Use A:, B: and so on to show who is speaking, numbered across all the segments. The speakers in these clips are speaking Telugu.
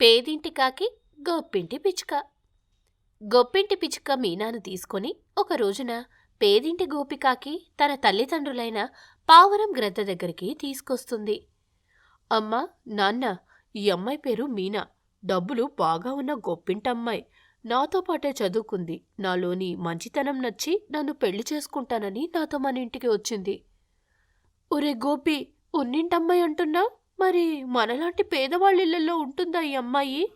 A: పేదింటి కాకి గొప్పింటి పిచ్చుక. గొప్పింటి పిచ్చుక మీనాను తీసుకొని ఒక రోజున పేదింటి గోపికాకి తన తల్లిదండ్రులైన పావురం గ్రద్ద దగ్గరికి తీసుకొస్తుంది. అమ్మా నాన్న ఈ అమ్మాయి పేరు మీనా. డబ్బులు బాగా ఉన్న గొప్పింటమ్మాయి. నాతో పాటే చదువుకుంది. నాలోని మంచితనం నచ్చి నన్ను పెళ్ళి చేసుకుంటానని నాతో మన ఇంటికి వచ్చింది. ఒరే గోపి ఉన్నింటమ్మాయి అంటున్నా మరి మనలాంటి పేదవాళ్ళ ఇళ్ళలో ఉంటుందా ఈ అమ్మాయి?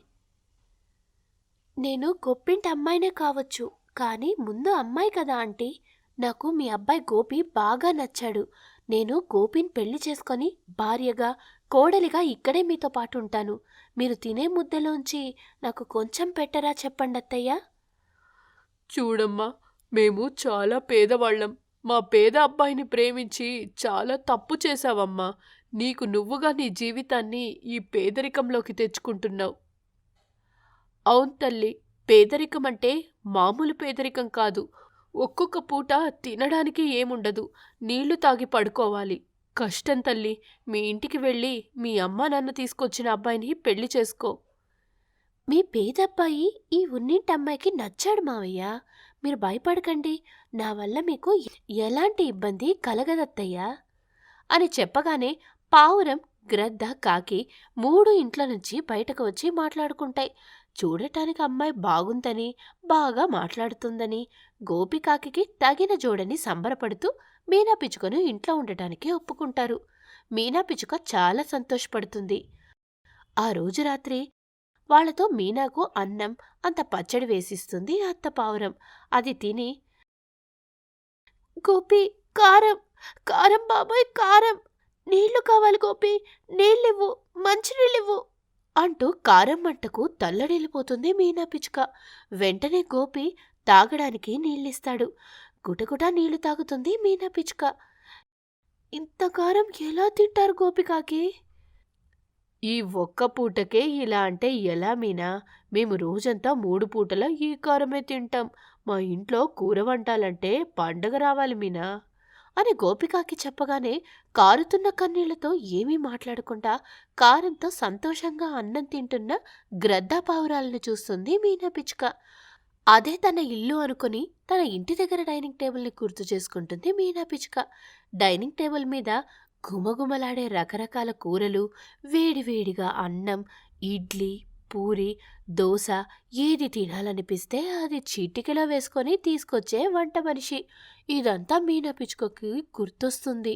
A: నేను గొప్పింటి అమ్మాయినే కావచ్చు కానీ ముందు అమ్మాయి కదా ఆంటీ. నాకు మీ అబ్బాయి గోపి బాగా నచ్చాడు. నేను గోపిని పెళ్ళి చేసుకొని భార్యగా కోడలిగా ఇక్కడే మీతో పాటు ఉంటాను. మీరు తినే ముద్దలోంచి నాకు కొంచెం పెట్టరా చెప్పండి అత్తయ్య?
B: చూడమ్మా మేము చాలా పేదవాళ్ళం. మా పేద అబ్బాయిని ప్రేమించి చాలా తప్పు చేశావమ్మా. నీకు నువ్వుగా నీ జీవితాన్ని ఈ పేదరికంలోకి తెచ్చుకుంటున్నావు. అవును తల్లి పేదరికం అంటే మామూలు పేదరికం కాదు. ఒక్కొక్క పూట తినడానికి ఏముండదు. నీళ్ళు తాగి పడుకోవాలి. కష్టం తల్లి మీ ఇంటికి వెళ్ళి మీ అమ్మా నాన్న తీసుకొచ్చిన అబ్బాయిని పెళ్ళి చేసుకో.
A: మీ పేదబ్బాయి ఈ ఉన్నింటి అమ్మాయికి నచ్చాడు మావయ్య. మీరు భయపడకండి. నా వల్ల మీకు ఎలాంటి ఇబ్బంది కలగదత్తయ్యా. అని చెప్పగానే పావురం గ్రద్ద కాకి మూడు ఇంట్ల నుంచి బయటకు వచ్చి మాట్లాడుకుంటాయి. చూడటానికి అమ్మాయి బాగుందని బాగా మాట్లాడుతుందని గోపికాకి తగిన జోడని సంబరపడుతూ మీనా పిచ్చుకను ఇంట్లో ఉండటానికి ఒప్పుకుంటారు. మీనా పిచ్చుక చాలా సంతోషపడుతుంది. ఆ రోజు రాత్రి వాళ్ళతో మీనాకు అన్నం అంత పచ్చడి వేసిస్తుంది అత్త పావురం. అది తిని గోపి కారం కారం బాబాయ్ కారం! నీళ్ళు కావాలి గోపి నీళ్ళివ్వు మంచినీళ్ళివ్వు అంటూ కారం మంటకు తల్లడిల్లిపోతుంది మీనా పిచ్చుక. వెంటనే గోపి తాగడానికి నీళ్ళిస్తాడు. గుటగుట నీళ్ళు తాగుతుంది మీనా పిచ్చుక. ఇంత కారం ఎలా తింటారు గోపికాకి
B: ఈ ఒక్క పూటకే ఇలా అంటే ఎలా మీనా? మేము రోజంతా మూడు పూటల ఈ కారమే తింటాం. మా ఇంట్లో కూర వంటాలంటే పండగ రావాలి మీనా.
A: అని గోపికాకి చెప్పగానే కారుతున్న కన్నీళ్ళతో ఏమీ మాట్లాడకుండా కారంతో సంతోషంగా అన్నం తింటున్న గ్రద్ద పావురాలను చూస్తుంది మీనా పిచ్చుక. అదే తన ఇల్లు అనుకుని తన ఇంటి దగ్గర డైనింగ్ టేబుల్ని గుర్తు చేసుకుంటుంది మీనా పిచ్చుక. డైనింగ్ టేబుల్ మీద గుమగుమలాడే రకరకాల కూరలు వేడివేడిగా అన్నం ఇడ్లీ పూరి దోశ ఏది తినాలనిపిస్తే అది చీటికలో వేసుకొని తీసుకొచ్చే వంట మనిషి. ఇదంతా మీనా పిచ్చుకకి గుర్తొస్తుంది.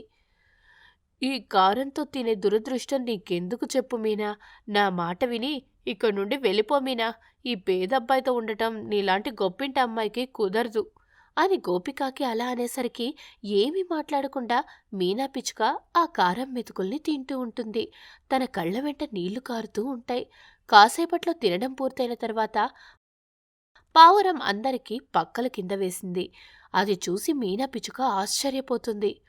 B: ఈ కారంతో తినే దురదృష్టం నీకెందుకు చెప్పు మీనా? నా మాట విని ఇక్కడ నుండి వెళ్ళిపో మీనా. ఈ పేదబ్బాయితో ఉండటం నీలాంటి గొప్పింటి అమ్మాయికి కుదరదు.
A: అని గోపికాకి అలా అనేసరికి ఏమీ మాట్లాడకుండా మీనా పిచ్చుక ఆ కారం మెతుకుల్ని తింటూ ఉంటుంది. తన కళ్ళ వెంట నీళ్ళు కారుతూ ఉంటాయి. కాసేపట్లో తినడం పూర్తయిన తర్వాత పావురం అందరికీ పక్కల కింద వేసింది. అది చూసి మీనా పిచ్చుక ఆశ్చర్యపోతుంది.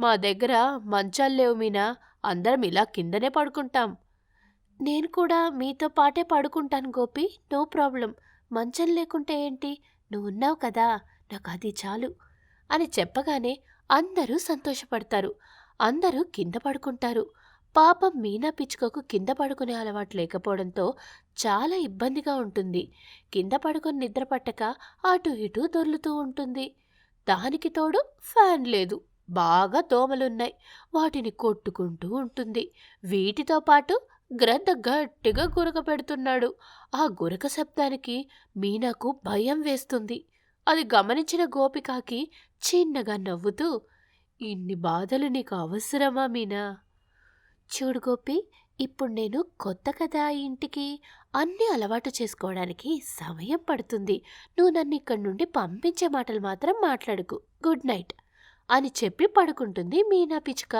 B: మా దగ్గర మంచాలు లేవు మీనా. అందరం ఇలా కిందనే పడుకుంటాం.
A: నేను కూడా మీతో పాటే పడుకుంటాను గోపి. No problem. మంచం లేకుంటే ఏంటి? నువ్వు ఉన్నావు కదా. నాకు అది చాలు అని చెప్పగానే అందరూ సంతోషపడతారు. అందరూ కింద పడుకుంటారు. పాపం మీనా పిచ్చుకకు కింద పడుకునే అలవాటు లేకపోవడంతో చాలా ఇబ్బందిగా ఉంటుంది. కింద పడుకొని నిద్ర పట్టక అటు ఇటు దొర్లుతూ ఉంటుంది. దానికి తోడు ఫ్యాన్ లేదు. బాగా దోమలున్నాయి. వాటిని కొట్టుకుంటూ ఉంటుంది. వీటితో పాటు గ్రద్ద గట్టిగా గురక పెడుతున్నాడు. ఆ గురక శబ్దానికి మీనాకు భయం వేస్తుంది. అది గమనించిన గోపికాకి చిన్నగా నవ్వుతూ ఇన్ని బాధలు నీకు అవసరమా మీనా? చూడు గోపి ఇప్పుడు నేను కొత్త కదా ఇంటికి? అన్నీ అలవాటు చేసుకోవడానికి సమయం పడుతుంది. నువ్వు నన్ను ఇక్కడి నుండి పంపించే మాటలు మాత్రం మాట్లాడుకు. Good night. అని చెప్పి పడుకుంటుంది మీనా పిచ్చుక.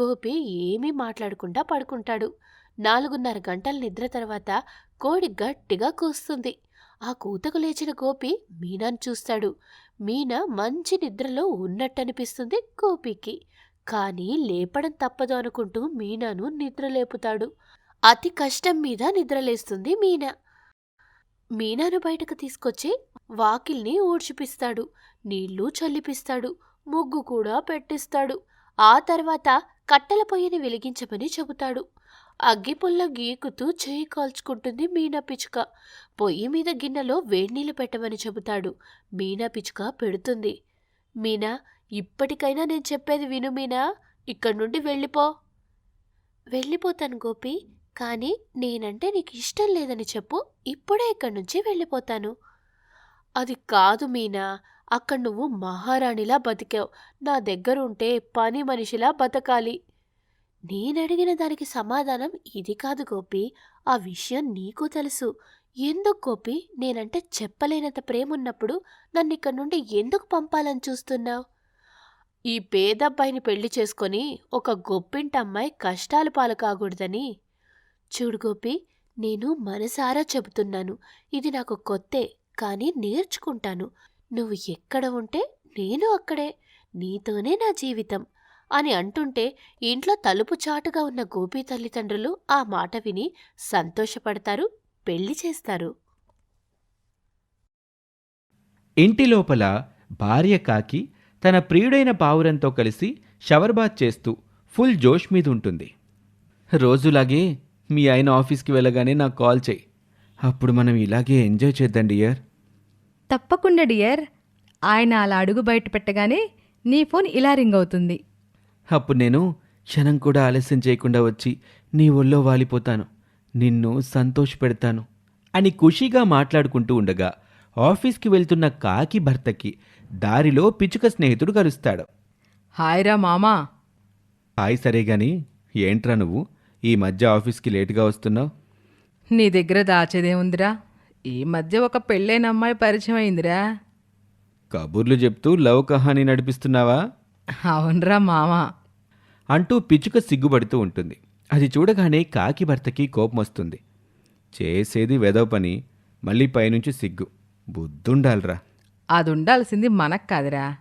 A: గోపి ఏమీ మాట్లాడకుండా పడుకుంటాడు. నాలుగున్నర గంటల నిద్ర తర్వాత కోడి గట్టిగా కూస్తుంది. ఆ కూతకు లేచిన గోపి మీనాను చూస్తాడు. మీనా మంచి నిద్రలో ఉన్నట్టనిపిస్తుంది గోపికి. కానీ లేపడం తప్పదు అనుకుంటూ మీనాను నిద్రలేపుతాడు. అతి కష్టం మీద నిద్రలేస్తుంది మీనా. మీనాను బయటకు తీసుకొచ్చి వాకిల్ని ఊడ్చిపిస్తాడు. నీళ్ళు చల్లిపిస్తాడు. ముగ్గు కూడా పెట్టిస్తాడు. ఆ తర్వాత కట్టెల పొయ్యిని వెలిగించమని చెబుతాడు. అగ్గిపుల్ల గీకుతూ చేయి కాల్చుకుంటుంది మీనా పిచ్చుక. పొయ్యి మీద గిన్నెలో వేడినీళ్ళు పెట్టమని చెబుతాడు. మీనా పిచ్చుక పెడుతుంది. మీనా ఇప్పటికైనా నేను చెప్పేది విను మీనా. ఇక్కడి నుండి వెళ్ళిపో. వెళ్ళిపోతాను గోపి. కానీ నేనంటే నీకు ఇష్టం లేదని చెప్పు. ఇప్పుడే ఇక్కడి నుంచి వెళ్ళిపోతాను. అది కాదు మీనా. అక్కడ నువ్వు మహారాణిలా బతికావు. నా దగ్గర ఉంటే పని మనిషిలా బతకాలి. నేనడిగిన దానికి సమాధానం ఇది కాదు గోపి. ఆ విషయం నీకు తెలుసు. ఎందుకు గోపి? నేనంటే చెప్పలేనంత ప్రేమున్నప్పుడు నన్ను ఇక్కడి నుండి ఎందుకు పంపాలని చూస్తున్నావు? ఈ పేదబ్బాయిని పెళ్ళి చేసుకొని ఒక గొప్పింటమ్మాయి కష్టాలు పాలు కాకూడదని చూడు గోపి నేను మనసారా చెబుతున్నాను. ఇది నాకు కొత్తే కానీ నేర్చుకుంటాను. నువ్వు ఎక్కడ ఉంటే నేను అక్కడే. నీతోనే నా జీవితం. అని అంటుంటే ఇంట్లో తలుపు చాటుగా ఉన్న గోపి తల్లిదండ్రులు ఆ మాట విని సంతోషపడతారు పెళ్ళి చేస్తారు.
C: ఇంటి లోపల భార్య కాకి తన ప్రియుడైన పావురంతో కలిసి షవర్ బాత్ చేస్తూ ఫుల్ జోష్ మీద ఉంటుంది రోజులాగే మీ ఆయన ఆఫీస్కి వెళ్ళగానే నాకు కాల్ చేయి. అప్పుడు మనం ఇలాగే ఎంజాయ్ చేద్దాం డియర్.
D: తప్పకుండా డియర్. ఆయన అలా అడుగు బయట పెట్టగానే నీ ఫోన్ ఇలా రింగ్ అవుతుంది.
C: అప్పుడు నేను క్షణం కూడా ఆలస్యం చేయకుండా వచ్చి నీ ఒళ్ళో వాలిపోతాను. నిన్ను సంతోషపెడతాను అని ఖుషీగా మాట్లాడుకుంటూ ఉండగా ఆఫీస్కి వెళ్తున్న కాకి భర్తకి దారిలో పిచ్చుక స్నేహితుడు కలుస్తాడు
D: హాయ్ రా మామా.
C: హాయ్ సరే గాని ఏంట్రా నువ్వు? ఈ మధ్య ఆఫీస్కి లేటుగా వస్తున్నావు?
D: నీ దగ్గర దాచేదేముందిరా ఈ మధ్య ఒక పెళ్ళైన అమ్మాయి పరిచయం అయిందిరా.
C: కబుర్లు చెప్తూ లవ్ కహానీ నడిపిస్తున్నావా?
D: అవునరా మామా.
C: అంటూ పిచ్చుక సిగ్గుపడుతూ ఉంటుంది. అది చూడగానే కాకి భర్తకి కోపం వస్తుంది. చేసేది వెదవ పని మళ్ళీ పైనుంచి సిగ్గు. బుద్ధుండాలిరా.
D: అది ఉండాల్సింది మనకు కాదురా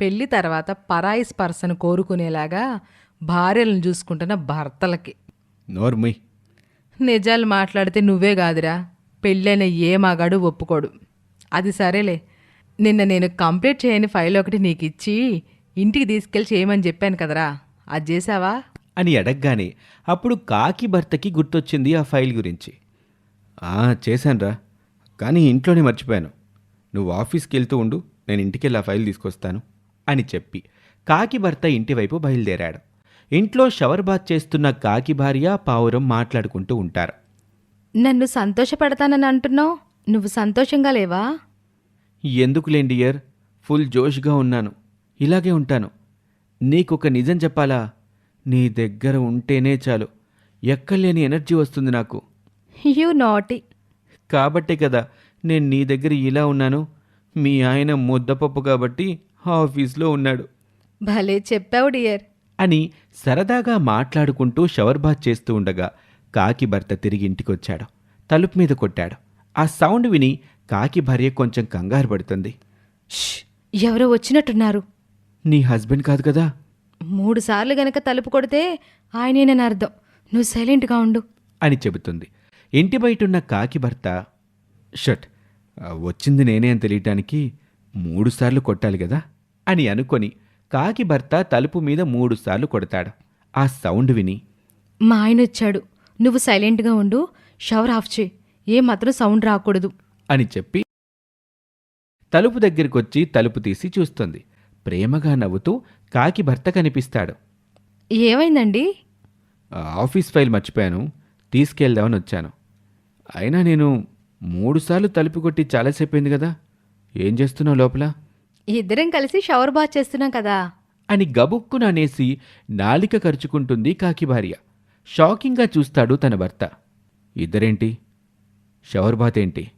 D: పెళ్ళి తర్వాత పరాయి స్పర్శను కోరుకునేలాగా భార్యలను చూసుకుంటున్న భర్తలకి.
C: నోర్ముయ్
D: నిజాలు మాట్లాడితే నువ్వే కాదురా. పెళ్ళైన ఏ మగాడు ఒప్పుకోడు. అది సరేలే. నిన్న నేను కంప్లీట్ చేయని ఫైల్ ఒకటి నీకు ఇచ్చి ఇంటికి తీసుకెళ్ళి చేయమని చెప్పాను కదరా. అది చేసావా
C: అని అడగగానే అప్పుడు కాకి భర్తకి గుర్తొచ్చింది ఆ ఫైల్ గురించి. చేశానురా. కానీ ఇంట్లోనే మర్చిపోయాను. నువ్వు ఆఫీస్కి వెళ్తూ ఉండు నేను ఇంటికెళ్ళి ఆ ఫైల్ తీసుకొస్తాను అని చెప్పి కాకి భర్త ఇంటివైపు బయలుదేరాడు. ఇంట్లో షవర్ బాత్ చేస్తున్న కాకి భార్య పావురం మాట్లాడుకుంటూ ఉంటారు.
D: నన్ను సంతోషపెడతానని అంటున్నావు? నువ్వు సంతోషంగా లేవా?
C: ఎందుకులేండి ఇయర్ ఫుల్ జోష్గా ఉన్నాను. ఇలాగే ఉంటాను. నీకొక నిజం చెప్పాలా? నీ దగ్గర ఉంటేనే చాలు. ఎక్కలేని ఎనర్జీ వస్తుంది నాకు.
D: You naughty.
C: కాబట్టే కదా నేను నీ దగ్గర ఇలా ఉన్నాను. మీ ఆయన ముద్దపప్పు కాబట్టి ఆఫీస్లో ఉన్నాడు.
D: భలే చెప్పావు డియర్.
C: అని సరదాగా మాట్లాడుకుంటూ షవర్ బాత్ చేస్తూ ఉండగా కాకి భర్త తిరిగి ఇంటికొచ్చాడు. తలుపు మీద కొట్టాడు. ఆ సౌండ్ విని కాకి భార్య కొంచెం కంగారు పడుతుంది.
D: ఎవరో వచ్చినట్టున్నారు.
C: నీ హస్బెండ్ కాదు కదా?
D: మూడు సార్లు గనక తలుపు కొడితే ఆయనేనని అర్థం. నువ్వు సైలెంట్గా ఉండు.
C: అని చెబుతుంది. ఇంటి బయటున్న కాకి భర్త షట్ వచ్చింది నేనే అని తెలియటానికి మూడుసార్లు కొట్టాలి కదా అని అనుకొని కాకి భర్త తలుపు మీద మూడుసార్లు కొడతాడు. ఆ సౌండ్ విని.
D: మా ఆయన వచ్చాడు. నువ్వు సైలెంట్గా ఉండు. షవర్ ఆఫ్ చేయి. ఏ మాత్రం సౌండ్ రాకూడదు.
C: అని చెప్పి తలుపు దగ్గరికొచ్చి తలుపు తీసి చూస్తుంది. ప్రేమగా నవ్వుతూ కాకి భర్త కనిపిస్తాడు.
D: ఏమైందండి?
C: "ఆ, ఆఫీస్ ఫైల్ మర్చిపోయాను. తీసుకెళ్దామని వచ్చాను. అయినా నేను మూడుసార్లు తలుపు కొట్టి చాలాసేపు అయింది కదా. ఏం చేస్తున్నావు లోపల?
D: ఇద్దరం కలిసి షవర్ బాత్ చేస్తున్నాం కదా.
C: అని గబుక్కున అనేసి నాలిక ఖర్చుకుంటుంది కాకి భార్య. షాకింగ్గా చూస్తాడు తన భర్త. ఇద్దరేంటి? షవర్ బాత్ ఏంటి?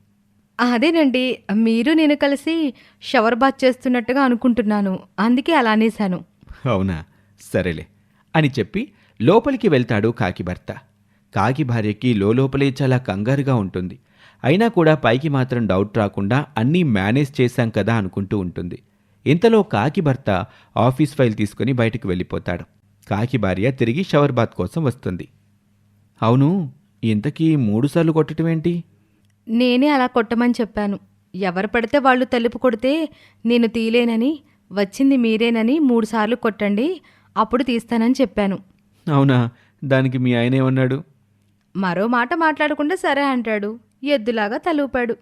D: అదేనండి మీరు నేను కలిసి షవర్ బాత్ చేస్తున్నట్టుగా అనుకుంటున్నాను. అందుకే అలా అనేశాను.
C: అవునా? సరేలే అని చెప్పి లోపలికి వెళ్తాడు కాకి భర్త. కాకి భార్యకి లోపలే చాలా కంగారుగా ఉంటుంది. అయినా కూడా పైకి మాత్రం డౌట్ రాకుండా అన్నీ మేనేజ్ చేశాం కదా అనుకుంటూ ఉంటుంది. ఇంతలో కాకి భర్త ఆఫీస్ ఫైల్ తీసుకుని బయటకు వెళ్ళిపోతాడు. కాకి భార్య తిరిగి షవర్ బాత్ కోసం వస్తుంది. అవును ఇంతకీ మూడుసార్లు కొట్టడం ఏంటి?
D: నేనే అలా కొట్టమని చెప్పాను. ఎవరు పడితే వాళ్ళు తలుపు కొడితే నేను తీలేనని వచ్చింది మీరేనని మూడుసార్లు కొట్టండి అప్పుడు తీస్తానని చెప్పాను.
C: అవునా? దానికి మీ ఆయన ఏమన్నాడు?
D: మరో మాట మాట్లాడకుండా సరే అంటాడు. ఎద్దులాగా తలూపాడు.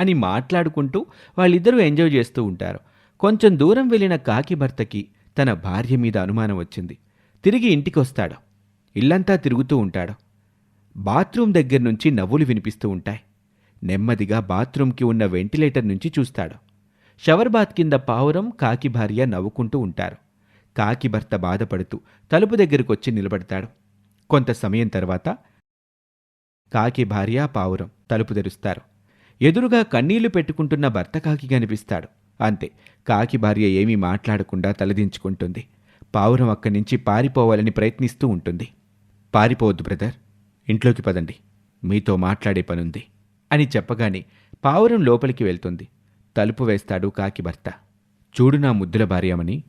C: అని మాట్లాడుకుంటూ వాళ్ళిద్దరూ ఎంజాయ్ చేస్తూ ఉంటారు. కొంచెం దూరం వెళ్ళిన కాకి భర్తకి తన భార్య మీద అనుమానం వచ్చింది. తిరిగి ఇంటికొస్తాడు. ఇల్లంతా తిరుగుతూ ఉంటాడు. బాత్రూమ్ దగ్గర నుంచి నవ్వులు వినిపిస్తూ ఉంటాయి. నెమ్మదిగా బాత్రూంకి ఉన్న వెంటిలేటర్ నుంచి చూస్తాడు. షవర్ బాత్ కింద పావురం కాకి భార్య నవ్వుకుంటూ ఉంటారు. కాకి భర్త బాధపడుతూ తలుపు దగ్గరకొచ్చి నిలబడతాడు. కొంత సమయం తర్వాత కాకి భార్య పావురం తలుపు తెరుస్తారు. ఎదురుగా కన్నీళ్ళు పెట్టుకుంటున్న భర్త కాకి కనిపిస్తాడు. అంతే కాకి భార్య ఏమీ మాట్లాడకుండా తలదించుకుంటుంది. పావురం అక్కడి నుంచి పారిపోవాలని ప్రయత్నిస్తూ ఉంటుంది. పారిపోవద్దు బ్రదర్ ఇంట్లోకి పదండి. మీతో మాట్లాడే పనుంది అని చెప్పగానే పావురం లోపలికి వెళ్తుంది. తలుపు వేస్తాడు కాకి భర్త. చూడు నా ముద్దుల భార్యమని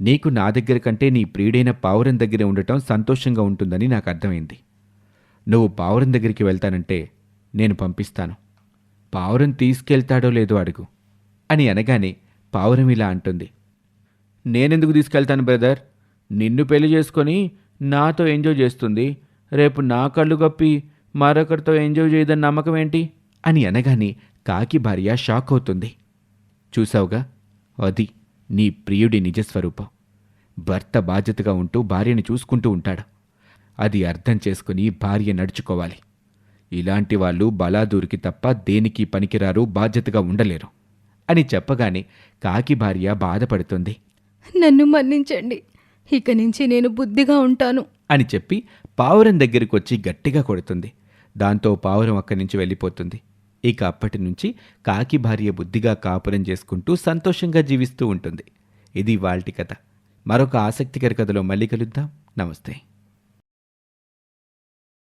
C: నీకు నా దగ్గర కంటే నీ ప్రియుడైన పావురం దగ్గర ఉండటం సంతోషంగా ఉంటుందని నాకు అర్థమైంది. నువ్వు పావురం దగ్గరికి వెళ్తానంటే నేను పంపిస్తాను. పావురం తీసుకెళ్తాడో లేదో అడుగు అని అనగానే పావురం ఇలా అంటుంది. నేనెందుకు తీసుకెళ్తాను బ్రదర్? నిన్ను పెళ్ళి చేసుకొని నాతో ఎంజాయ్ చేస్తుంది. రేపు నా కళ్ళు గప్పి మరొకరితో ఎంజాయ్ చేయదని నమ్మకం ఏంటి? అని అనగానే కాకి భార్య షాక్ అవుతుంది. చూసావుగా అది నీ ప్రియుడి నిజస్వరూపం. భర్త బాధ్యతగా ఉంటూ భార్యని చూసుకుంటూ ఉంటాడు. అది అర్థం చేసుకుని భార్య నడుచుకోవాలి. ఇలాంటి వాళ్ళు బలాదూరికి తప్ప దేనికి పనికిరారు బాధ్యతగా ఉండలేరు అని చెప్పగానే కాకి భార్య బాధపడుతుంది.
D: నన్ను మన్నించండి. ఇక నుంచి నేను బుద్ధిగా ఉంటాను.
C: అని చెప్పి పావురం దగ్గరికి వచ్చి గట్టిగా కొడుతుంది. దాంతో పావురం అక్కడి నుంచి వెళ్ళిపోతుంది. ఇక అప్పటి నుంచి కాకి భార్య బుద్ధిగా కాపురం చేసుకుంటూ సంతోషంగా జీవిస్తూ ఉంటుంది. ఇది వాల్టి కథ. మరొక ఆసక్తికర కథలో మళ్ళీ కలుద్దాం. నమస్తే.